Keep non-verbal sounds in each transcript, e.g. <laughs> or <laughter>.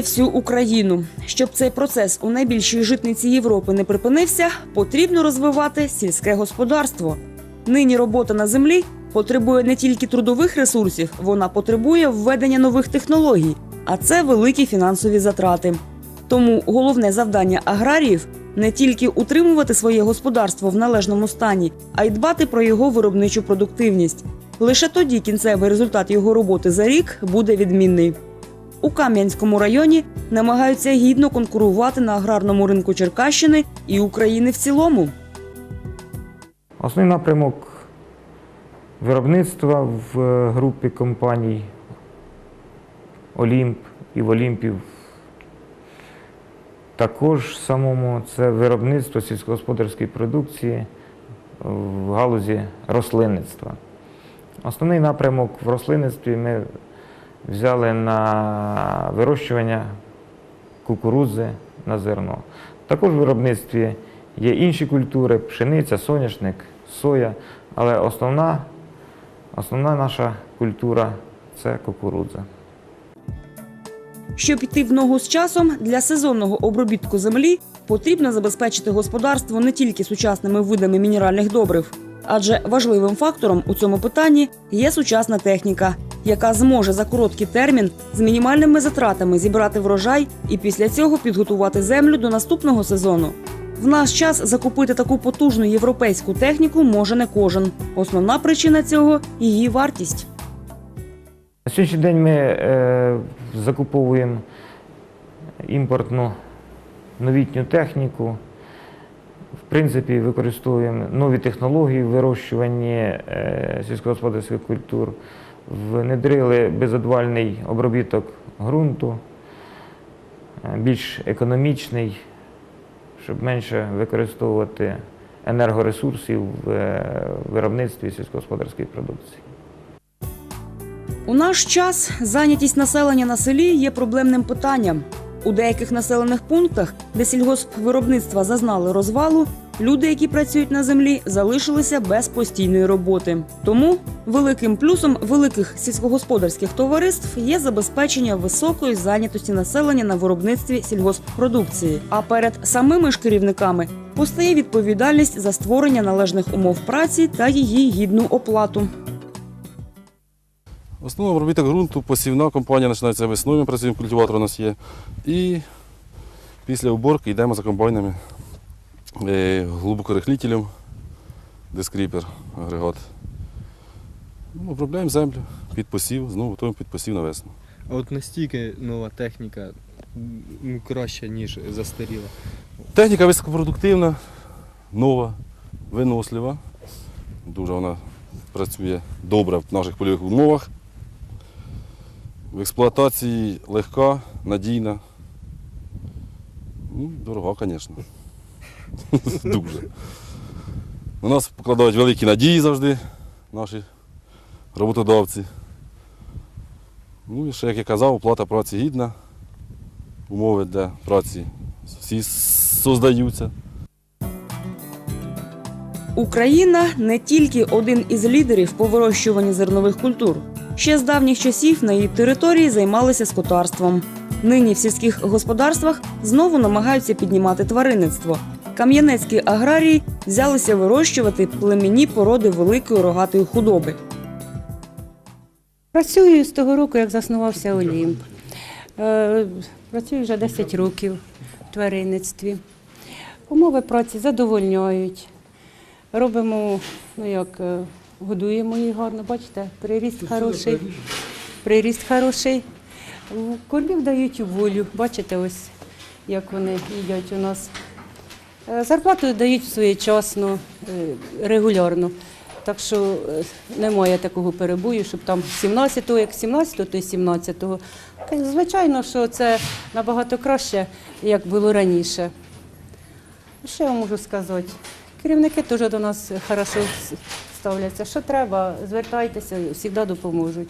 Всю Україну. Щоб цей процес у найбільшій житниці Європи не припинився, потрібно розвивати сільське господарство. Нині робота на землі потребує не тільки трудових ресурсів, вона потребує введення нових технологій, а це великі фінансові затрати. Тому головне завдання аграріїв не тільки утримувати своє господарство в належному стані, а й дбати про його виробничу продуктивність. Лише тоді кінцевий результат його роботи за рік буде відмінний. У Кам'янському районі намагаються гідно конкурувати на аграрному ринку Черкащини і України в цілому. Основний напрямок виробництва в е, групі компаній Олімп і в Олімпів. Також самому це виробництво сільськогосподарської продукції в галузі рослинництва. Основний напрямок в рослинництві ми взяли на вирощування кукурудзи на зерно. Також в виробництві є інші культури пшениця, соняшник, соя, але основна, основна наша культура це кукурудза. Щоб йти в ногу з часом, для сезонного обробітку землі потрібно забезпечити господарство не тільки сучасними видами мінеральних добрив, адже важливим фактором у цьому питанні є сучасна техніка, яка зможе за короткий термін з мінімальними затратами зібрати врожай і після цього підготувати землю до наступного сезону. В наш час закупити таку потужну європейську техніку може не кожен. Основна причина цього її вартість. На сьогоднішній день ми е, закуповуємо імпортну новітню техніку. В принципі, використовуємо нові технології в вирощуванні е, сільськогосподарських культур, внедрили безодвальний обробіток ґрунту, е, більш економічний, щоб менше використовувати енергоресурсів в е, виробництві сільськогосподарської продукції. У наш час зайнятість населення на селі є проблемним питанням. У деяких населених пунктах, де сільгоспвиробництва зазнали розвалу, люди, які працюють на землі, залишилися без постійної роботи. Тому великим плюсом великих сільськогосподарських товариств є забезпечення високої зайнятості населення на виробництві сільгосппродукції. А перед самими ж керівниками постає відповідальність за створення належних умов праці та її гідну оплату. Основний обробіток ґрунту, посівна компанія починається весною, ми працюємо, культиватор у нас є. І після уборки йдемо за комбайнами, е, глибокорихлітелем, дескріпер, агрегат. Ну, обробляємо землю під посів, знову готуємо під посів на весну. А от настільки нова техніка ну, краща, ніж застаріла. Техніка високопродуктивна, нова, винослива. Дуже вона працює добре в наших польових умовах. В експлуатації легка, надійна. Ну, дорога, звісно. <laughs> Дуже. На нас покладають великі надії завжди, наші роботодавці. Ну і ще, як я казав, оплата праці гідна, умови для праці всі создаються. Україна не тільки один із лідерів по вирощуванні зернових культур. Ще з давніх часів на її території займалися скотарством. Нині в сільських господарствах знову намагаються піднімати тваринництво. Кам'янецькі аграрії взялися вирощувати племінні породи великої рогатої худоби. Працюю з того року, як заснувався Олімп. Е, Працюю вже 10 років в тваринництві. Умови праці задовольняють. Робимо, ну як, е, годуємо їх гарно, бачите, приріст хороший. Приріст хороший. Кормів дають у волю, бачите, ось як вони їдять у нас. Е, Зарплату дають своєчасно, е, регулярно. Так що е, немає такого перебою, щоб там 17-го, як 17-го, то й 17-го. Звичайно, що це набагато краще, як було раніше. Що я можу сказати? Керівники теж до нас хорошо ставляться. Що треба, звертайтеся, завжди допоможуть.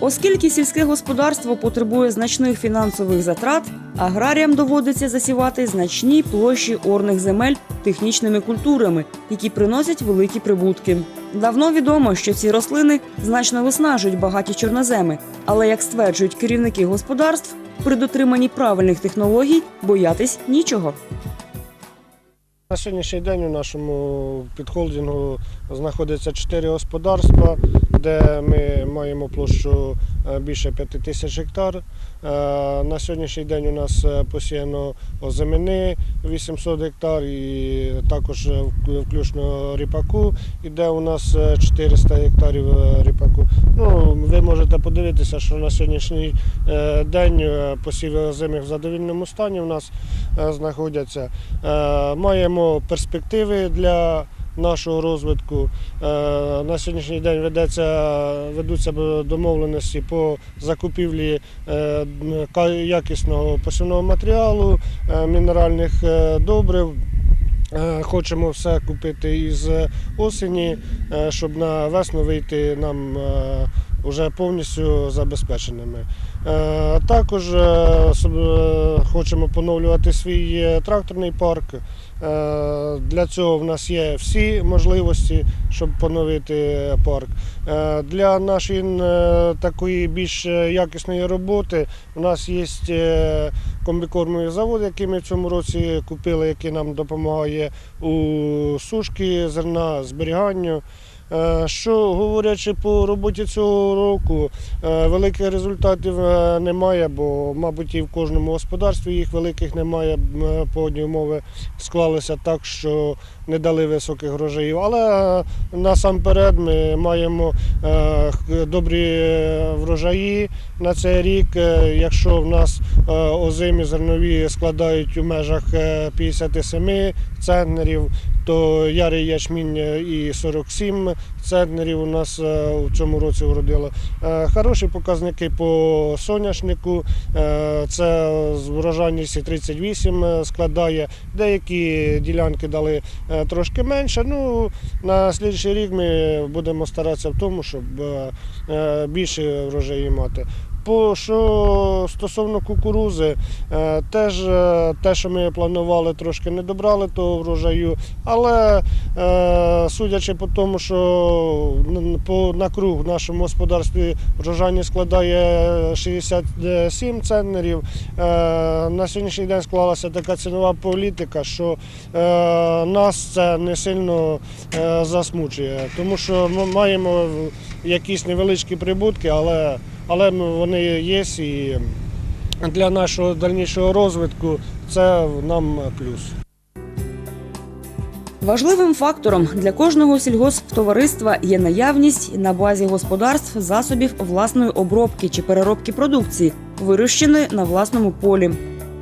Оскільки сільське господарство потребує значних фінансових затрат, аграріям доводиться засівати значні площі орних земель технічними культурами, які приносять великі прибутки. Давно відомо, що ці рослини значно виснажують багаті чорноземи, але як стверджують керівники господарств, при дотриманні правильних технологій боятись нічого. На сьогоднішній день у нашому підхолдингу знаходиться чотири господарства, де ми маємо площу більше 5 тисяч гектар. Е, На сьогоднішній день у нас е, посіяно озимини 800 гектар і також е, включно ріпаку, іде у нас е, 400 гектарів е, ріпаку. Ну, ви можете подивитися, що на сьогоднішній е, день е, посіви озимих в задовільному стані у нас е, знаходяться. Е, Маємо перспективи для нашого розвитку. Е, На сьогоднішній день ведеться, ведуться домовленості по закупівлі е, якісного посівного матеріалу, е, мінеральних добрив. Хочемо все купити із осені, щоб на весну вийти нам вже повністю забезпеченими. Е, Також е, е, хочемо поновлювати свій тракторний парк. Для цього в нас є всі можливості, щоб поновити парк. Для нашої такої більш якісної роботи у нас є комбікормовий завод, який ми в цьому році купили, який нам допомагає у сушки зерна, зберіганню. Е, Що говорячи по роботі цього року, е, великих результатів е, немає, бо, мабуть, і в кожному господарстві їх великих немає. Погодні умови склалися так, що не дали високих грошей. Але е, насамперед ми маємо е, добрі е, врожаї на цей рік. Якщо в нас озимі зернові складають у межах е, 57 центнерів, то ярий ячмінь і 47 центнерів у нас в цьому році вродило. Хороші показники по соняшнику. Це з врожайністю 38 е, складає. Деякі ділянки дали трошки менше. Ну, на слідчий рік ми будемо старатися в тому, щоб е, е, більше врожаї мати. По що стосовно кукурузи, е, теж е, те, що ми планували, трошки не добрали того врожаю, але е, судячи по тому, що на круг в нашому господарстві врожайність складає 67 центнерів. На сьогоднішній день склалася така цінова політика, що нас це не сильно засмучує, тому що ми маємо якісь невеличкі прибутки, але, але вони є і для нашого дальнішого розвитку це нам плюс. Важливим фактором для кожного сільгосптовариства є наявність на базі господарств засобів власної обробки чи переробки продукції, вирощеної на власному полі.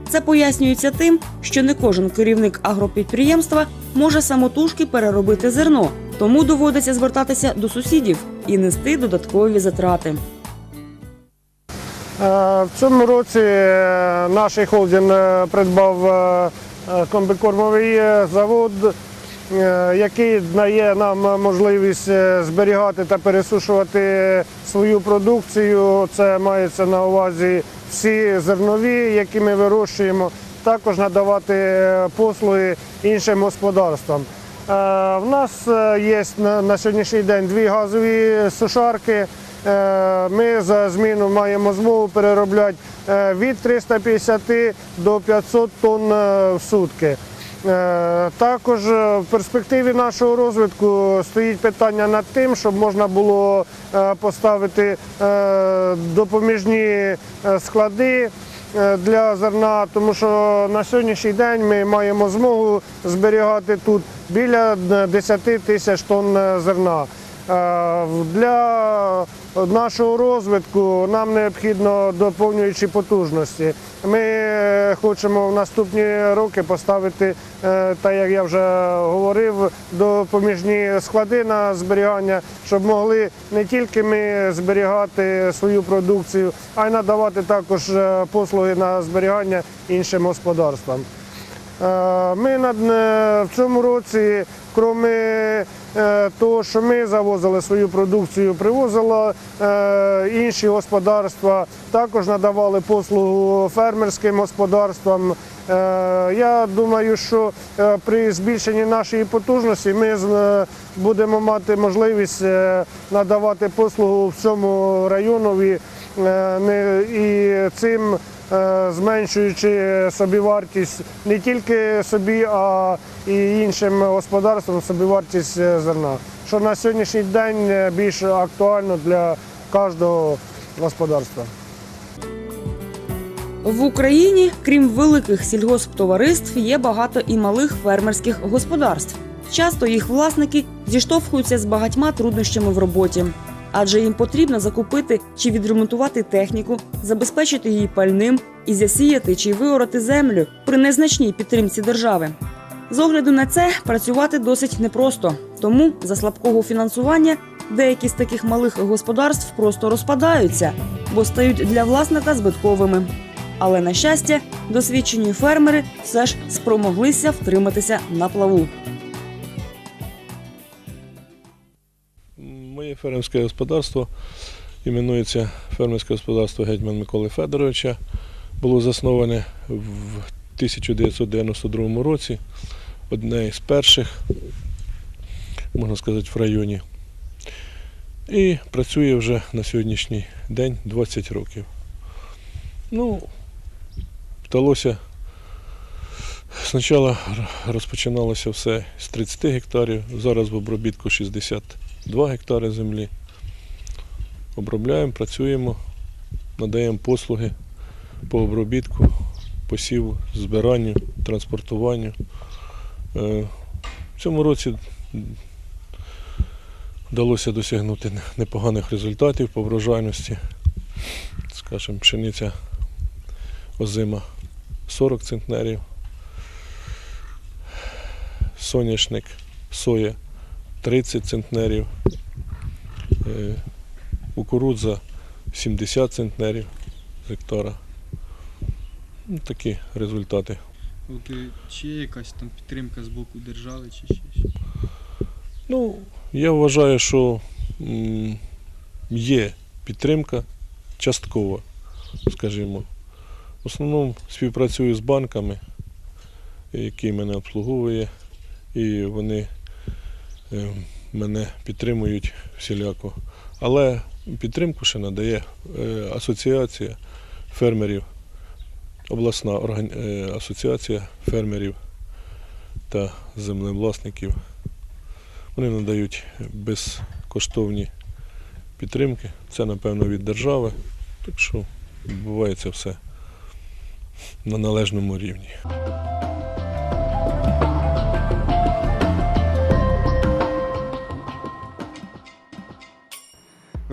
Це пояснюється тим, що не кожен керівник агропідприємства може самотужки переробити зерно, тому доводиться звертатися до сусідів і нести додаткові затрати. Е, В цьому році е, наш холдинг е, придбав комбікормовий завод, який дає нам можливість зберігати та пересушувати свою продукцію. Це мається на увазі всі зернові, які ми вирощуємо, також надавати послуги іншим господарствам. В нас є на сьогоднішній день дві газові сушарки. Е, Ми за зміну маємо змогу переробляти е, від 350 до 500 тонн е, в сутки. Також в перспективі нашого розвитку стоїть питання над тим, щоб можна було поставити допоміжні склади для зерна, тому що на сьогоднішній день ми маємо змогу зберігати тут біля 10 тисяч тонн зерна. Е, Для нашого розвитку нам необхідно доповнюючі потужності. Ми хочемо в наступні роки поставити, е, так як я вже говорив, допоміжні склади на зберігання, щоб могли не тільки ми зберігати свою продукцію, а й надавати також е, послуги на зберігання іншим господарствам. Ми в цьому році, крім е, того, що ми завозили свою продукцію, привозили е, інші господарства, також надавали послугу фермерським господарствам. Е, Я думаю, що при збільшенні нашої потужності ми будемо мати можливість надавати послугу всьому районові е, і цим зменшуючи собівартість не тільки собі, а і іншим господарствам собівартість е, зерна, що на сьогоднішній день е, більш актуально для кожного господарства. В Україні, крім великих сільгосптовариств, є багато і малих фермерських господарств. Часто їх власники зіштовхуються з багатьма труднощами в роботі, адже їм потрібно закупити чи відремонтувати техніку, забезпечити її пальним і засіяти чи виорати землю при незначній підтримці держави. З огляду на це працювати досить непросто, тому за слабкого фінансування деякі з таких малих господарств просто розпадаються, бо стають для власника збитковими. Але на щастя, досвідчені фермери все ж спромоглися втриматися на плаву. Моє фермерське господарство іменується фермерське господарство гетьман Миколи Федоровича. Було засноване в 1992 році. Одне із перших, можна сказати, в районі. І працює вже на сьогоднішній день 20 років. Ну, вдалося. Спочатку розпочиналося все з 30 гектарів, зараз в обробітку 62 гектари землі. Обробляємо, працюємо, надаємо послуги по обробітку, посіву, збиранню, транспортуванню. Е, В цьому році вдалося досягнути непоганих результатів по врожайності. Скажімо, пшениця озима 40 центнерів, соняшник, соя 30 центнерів, е, кукурудза 70 центнерів з гектара. Ну, такі результати. От, чи є якась там підтримка з боку держави, чи щось? Ну, я вважаю, що є підтримка часткова, скажімо. В основному співпрацюю з банками, які мене обслуговує, і вони мене підтримують всіляко. Але підтримку ще надає е, асоціація фермерів, обласна е, асоціація фермерів та землевласників. Вони надають безкоштовні підтримки. Це, напевно, від держави. Так що відбувається все на належному рівні.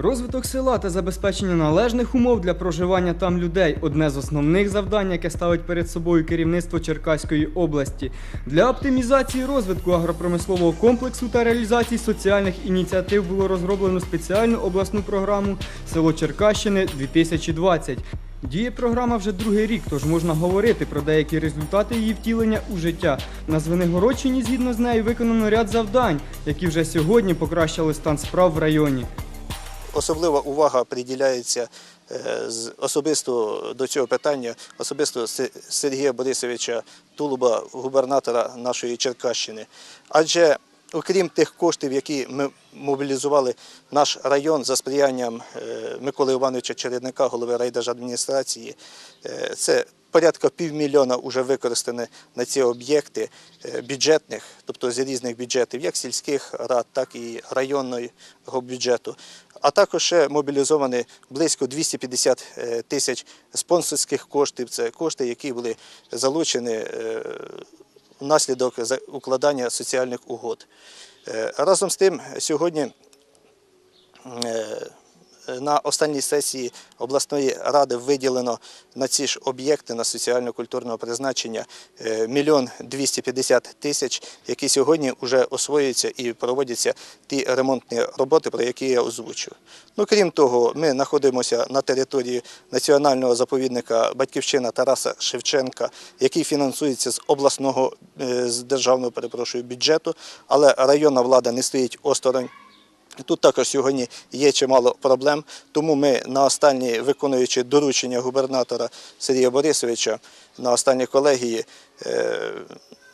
Розвиток села та забезпечення належних умов для проживання там людей одне з основних завдань, яке ставить перед собою керівництво Черкаської області. Для оптимізації розвитку агропромислового комплексу та реалізації соціальних ініціатив було розроблено спеціальну обласну програму Село Черкащини 2020. Діє програма вже другий рік, тож можна говорити про деякі результати її втілення у життя. На Звенигородчині згідно з нею виконано ряд завдань, які вже сьогодні покращили стан справ в районі. Особлива увага приділяється е, особисто до цього питання, особисто Сергія Борисовича Тулуба, губернатора нашої Черкащини. Адже окрім тих коштів, які ми мобілізували наш район за сприянням е, Миколи Івановича Чередника, голови райдержадміністрації, е, це порядка півмільйона вже використане на ці об'єкти бюджетних, тобто з різних бюджетів, як сільських рад, так і районного бюджету. А також ще мобілізовані близько 250 е, тисяч спонсорських коштів. Це кошти, які були залучені е, внаслідок укладання соціальних угод. Е, Разом з тим, сьогодні на останній сесії обласної ради виділено на ці ж об'єкти на соціально-культурного призначення е, мільйон 250 тисяч, які сьогодні вже освоюються і проводяться ті ремонтні роботи, про які я озвучив. Ну, крім того, ми знаходимося на території національного заповідника Батьківщина Тараса Шевченка, який фінансується з обласного е, з державного перепрошую бюджету, але районна влада не стоїть осторонь. Тут також сьогодні є чимало проблем, тому ми на останній, виконуючи доручення губернатора Сергія Борисовича на останній колегії, е,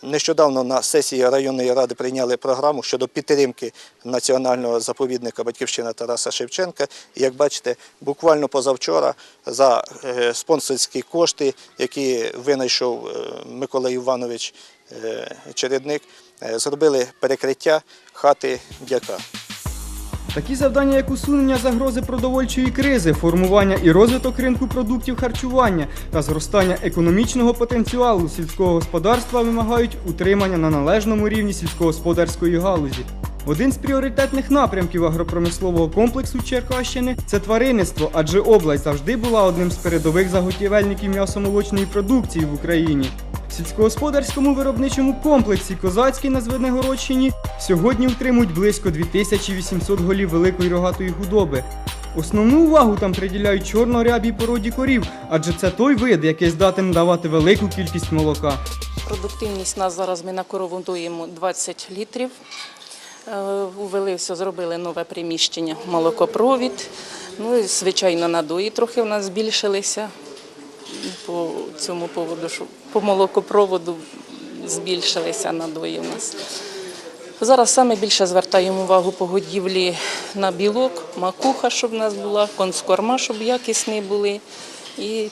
нещодавно на сесії районної ради прийняли програму щодо підтримки національного заповідника Батьківщина Тараса Шевченка. Як бачите, буквально позавчора за е, спонсорські кошти, які винайшов е, Микола Іванович Чередник, зробили перекриття хати дяка. Такі завдання, як усунення загрози продовольчої кризи, формування і розвиток ринку продуктів харчування та зростання економічного потенціалу сільського господарства вимагають утримання на належному рівні сільськогосподарської галузі. Один з пріоритетних напрямків агропромислового комплексу Черкащини це тваринництво, адже область завжди була одним з передових заготівельників м'ясомолочної продукції в Україні. В сільськогосподарському виробничому комплексі Козацький на Звенигородщині сьогодні утримують близько 2800 голів великої рогатої худоби. Основну увагу там приділяють чорнорябій породі корів, адже це той вид, який здатен давати велику кількість молока. Продуктивність нас зараз ми на корову дуємо 20 літрів. Е, Увели все, зробили нове приміщення, молокопровід. Ну і звичайно надої трохи в нас збільшилися по цьому поводу, по молокопроводу збільшилися надої в нас. Зараз саме більше звертаємо увагу по годівлі на білок, макуха, щоб в нас була, конскорма, щоб якісні були. І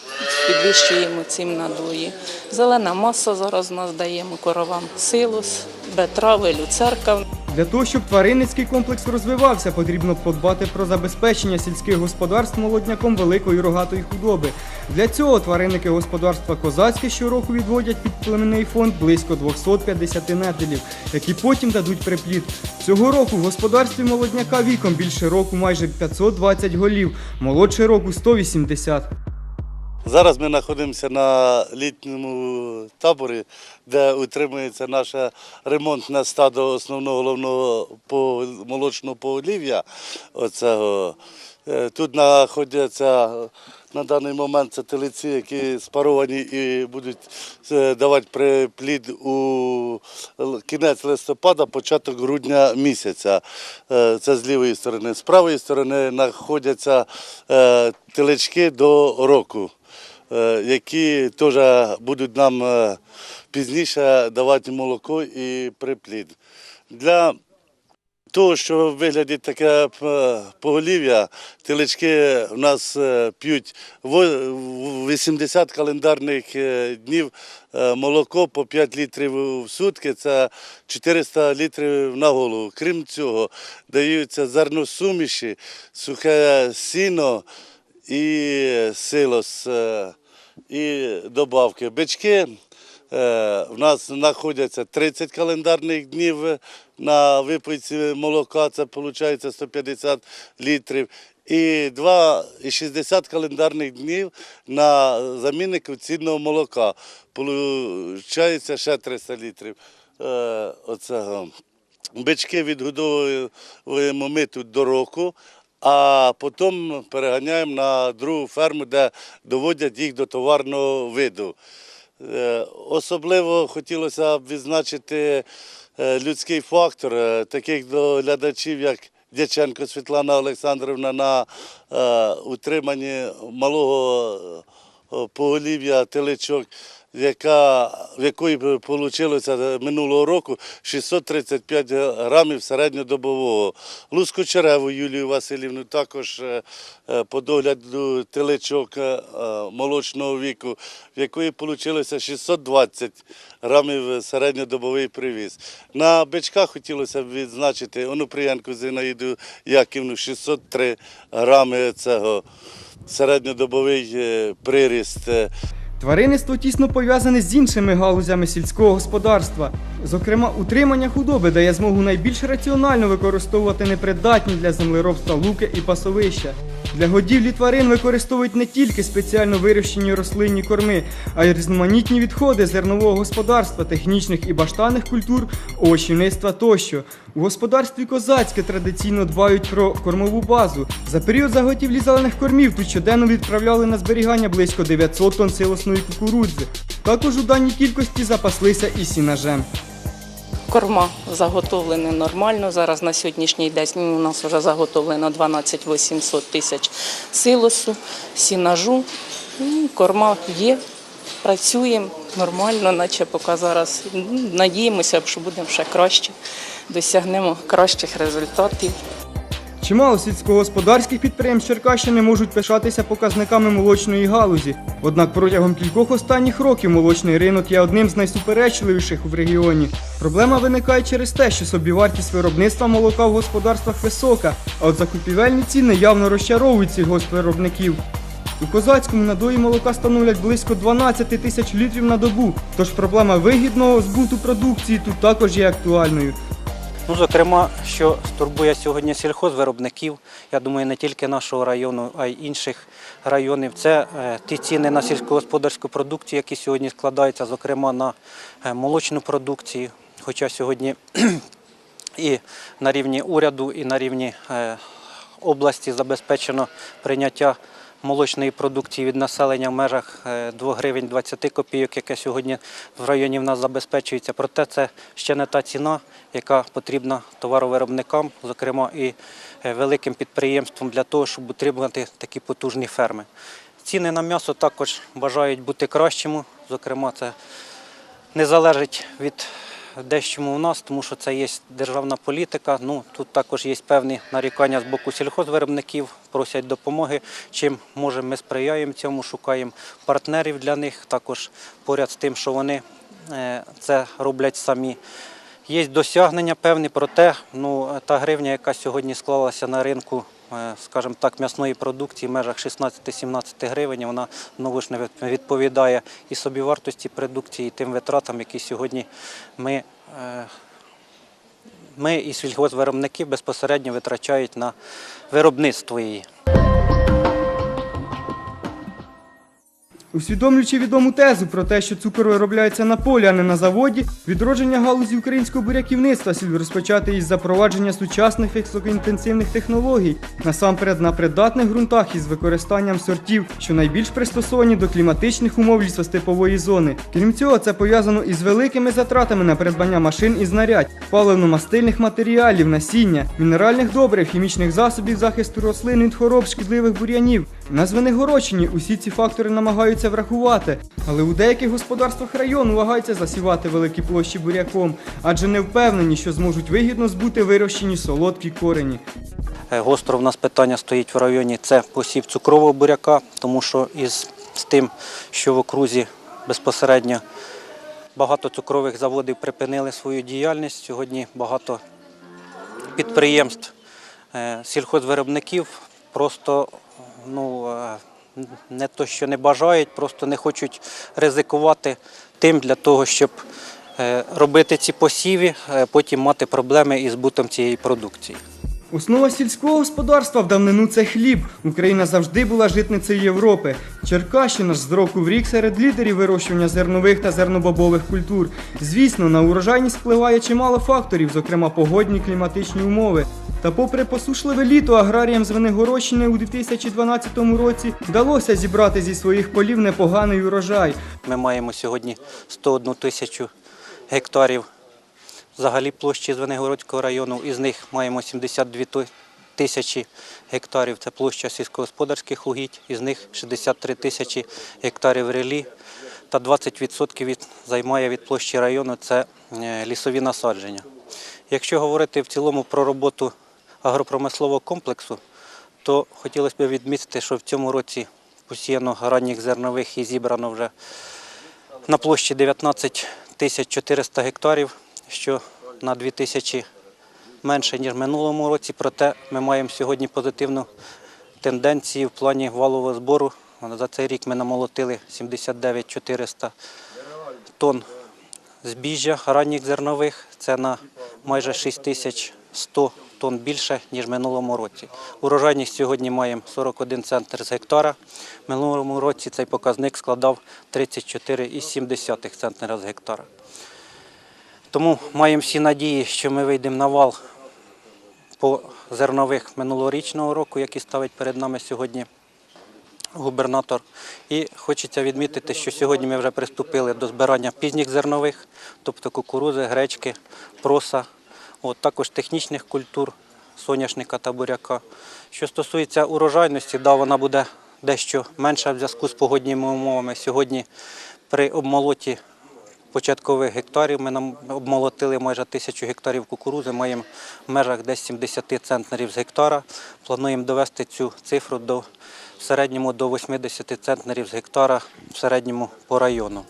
підвищуємо цим надої. Зелена маса зараз у нас даємо коровам силос, бетрави, люцерка. Для того, щоб тваринницький комплекс розвивався, потрібно подбати про забезпечення сільських господарств молодняком великої рогатої худоби. Для цього тваринники господарства Козацьке щороку відводять під племенний фонд близько 250 неделів, які потім дадуть приплід. Цього року в господарстві молодняка віком більше року майже 520 голів, молодше року 180. Зараз ми знаходимося на літньому таборі, де утримується наше ремонтне стадо основного головного молочного поголів'я. Е, Тут знаходяться на даний момент це телеці, які спаровані і будуть е, давати приплід у кінець листопада, початок грудня місяця. Е, Це з лівої сторони. З правої сторони знаходяться телечки до року які теж будуть нам е, пізніше давати молоко і приплід. Для того, що в вигляді таке е, поголів'я, телечки в нас е, п'ють во- 80 календарних е, днів е, молоко по 5 літрів в сутки, це 400 літрів на голову. Крім цього, даються зерносуміші, сухе сіно і силос, е, і добавки. Бички е, в нас знаходяться 30 календарних днів на випийці молока, це виходить 150 літрів. І 2,60 календарних днів на замінник цінного молока. Получається ще 300 літрів. Е, оцього. Бички відгодовуємо ми тут до року, а потім переганяємо на другу ферму, де доводять їх до товарного виду. Е, Особливо хотілося б відзначити е, людський фактор е, таких доглядачів, як Дяченко Світлана Олександрівна на утриманні малого поголів'я телечок, яка, в якої вийшло минулого року 635 грамів середньодобового. Луску Череву Юлію Васильівну також е, е, по догляду телечок е, молочного віку, в якої вийшло 620 грамів середньодобовий привіз. На бичках хотілося б відзначити Онупрієнку Зінаїду Яківну 603 грами цього середньодобовий приріст. Тваринництво тісно пов'язане з іншими галузями сільського господарства. Зокрема, утримання худоби дає змогу найбільш раціонально використовувати непридатні для землеробства луки і пасовища. Для годівлі тварин використовують не тільки спеціально вирощені рослинні корми, а й різноманітні відходи зернового господарства, технічних і баштанних культур, овочівництва тощо. У господарстві козацьке традиційно дбають про кормову базу. За період заготівлі зелених кормів тут щоденно відправляли на зберігання близько 900 тонн силосної кукурудзи. Також у даній кількості запаслися і сінажем. Корма заготовлені нормально. Зараз на сьогоднішній день у нас вже заготовлено 12 800 тисяч силосу, сінажу. Ну, Корма є, працюємо нормально, наче поки зараз Ну, надіємося, що будемо ще краще, досягнемо кращих результатів. Чимало сільськогосподарських підприємств Черкащини можуть пишатися показниками молочної галузі. Однак протягом кількох останніх років молочний ринок є одним з найсуперечливіших в регіоні. Проблема виникає через те, що собівартість виробництва молока в господарствах висока, а от закупівельні ціни явно розчаровують сільгоспвиробників. У козацькому надої молока становлять близько 12 тисяч літрів на добу, тож проблема вигідного збуту продукції тут також є актуальною. Ну, зокрема, що турбує сьогодні сільхозвиробників, я думаю, не тільки нашого району, а й інших районів. Це е, ті ціни на сільськогосподарську продукцію, які сьогодні складаються, зокрема на е, молочну продукцію. Хоча сьогодні <clears throat> і на рівні уряду, і на рівні е, області забезпечено прийняття молочної продукції від населення в межах е, 2 гривень 20 копійок, яке сьогодні в районі в нас забезпечується. Проте це ще не та ціна, яка потрібна товаровиробникам, зокрема і е, великим підприємствам для того, щоб утримувати такі потужні ферми. Ціни на м'ясо також бажають бути кращими. Зокрема, це не залежить від дещому у нас, тому що це є державна політика. Ну тут також є певні нарікання з боку сільхозвиробників, просять допомоги. Чим можемо, ми сприяємо цьому, шукаємо партнерів для них. Також поряд з тим, що вони е, це роблять самі. Є досягнення певні, проте ну, та гривня, яка сьогодні склалася на ринку, скажімо так, м'ясної продукції в межах 16-17 гривень, вона знову ж не відповідає і собівартості продукції, і тим витратам, які сьогодні ми, е, ми і сільгоспвиробники безпосередньо витрачають на виробництво її. Усвідомлюючи відому тезу про те, що цукор виробляється на полі, а не на заводі, відродження галузі українського буряківництва слід розпочати із запровадження сучасних високоінтенсивних технологій, насамперед на придатних ґрунтах із використанням сортів, що найбільш пристосовані до кліматичних умов лісостепової зони. Крім цього, це пов'язано із великими затратами на придбання машин і знарядь, паливно-мастильних матеріалів, насіння, мінеральних добрив, хімічних засобів захисту рослин від хвороб шкідливих бур'янів. На Звенигородчині усі ці фактори намагаються врахувати, але у деяких господарствах району вагаються засівати великі площі буряком, адже не впевнені, що зможуть вигідно збути вирощені солодкі корені. Е, Гостро в нас питання стоїть в районі це посів цукрового буряка, тому що із тим, що в окрузі безпосередньо багато цукрових заводів припинили свою діяльність. Сьогодні багато підприємств, е, сільхозвиробників просто ну, е, не то, що не бажають, просто не хочуть ризикувати тим для того, щоб е, робити ці посіви, е, потім мати проблеми із збутом цієї продукції. Основа сільського господарства в давнину це хліб. Україна завжди була житницею Європи. Черкащина ж з року в рік серед лідерів вирощування зернових та зернобобових культур. Звісно, на урожайність впливає чимало факторів, зокрема погодні кліматичні умови. Та попри посушливе літо аграріям з Венегородщини у 2012 році вдалося зібрати зі своїх полів непоганий урожай. Ми маємо сьогодні 101 тисячу гектарів взагалі площі Звенигородського району. Із них маємо 72 тисячі гектарів. Це площа сільськогосподарських угідь, із них 63 тисячі гектарів релі. Та 20% від, займає від площі району це е, лісові насадження. Якщо говорити в цілому про роботу агропромислового комплексу, то хотілося б відмітити, що в цьому році посіяно ранніх зернових і зібрано вже на площі 19 тисяч 400 гектарів, що на 2 тисячі менше, ніж в минулому році. Проте ми маємо сьогодні позитивну тенденцію в плані валового збору. За цей рік ми намолотили 79 400 тонн збіжжя ранніх зернових. Це на майже 6100 тонн більше, ніж в минулому році. Урожайність сьогодні маємо 41 центр з гектара. В минулому році цей показник складав 34,7 центнера з гектара. Тому маємо всі надії, що ми вийдемо на вал по зернових минулорічного року, які ставить перед нами сьогодні губернатор. І хочеться відмітити, що сьогодні ми вже приступили до збирання пізніх зернових, тобто кукурузи, гречки, проса, от, також технічних культур, соняшника та буряка. Що стосується урожайності, да, вона буде дещо менша в зв'язку з погодніми умовами. Сьогодні при обмолоті початкових гектарів ми нам обмолотили майже тисячу гектарів кукурузи, маємо в межах десь 70 центнерів з гектара. Плануємо довести цю цифру до в середньому до 80 центнерів з гектара в середньому по району.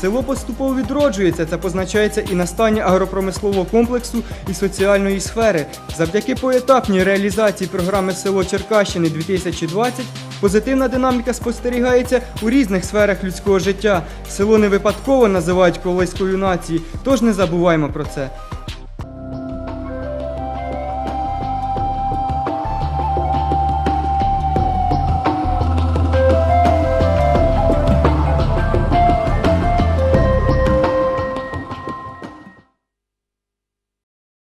Село поступово відроджується. Це позначається і настання агропромислового комплексу і соціальної сфери. Завдяки поетапній реалізації програми Село Черкащини 2020 позитивна динаміка спостерігається у різних сферах людського життя. Село не випадково називають колиською нації, тож не забуваймо про це.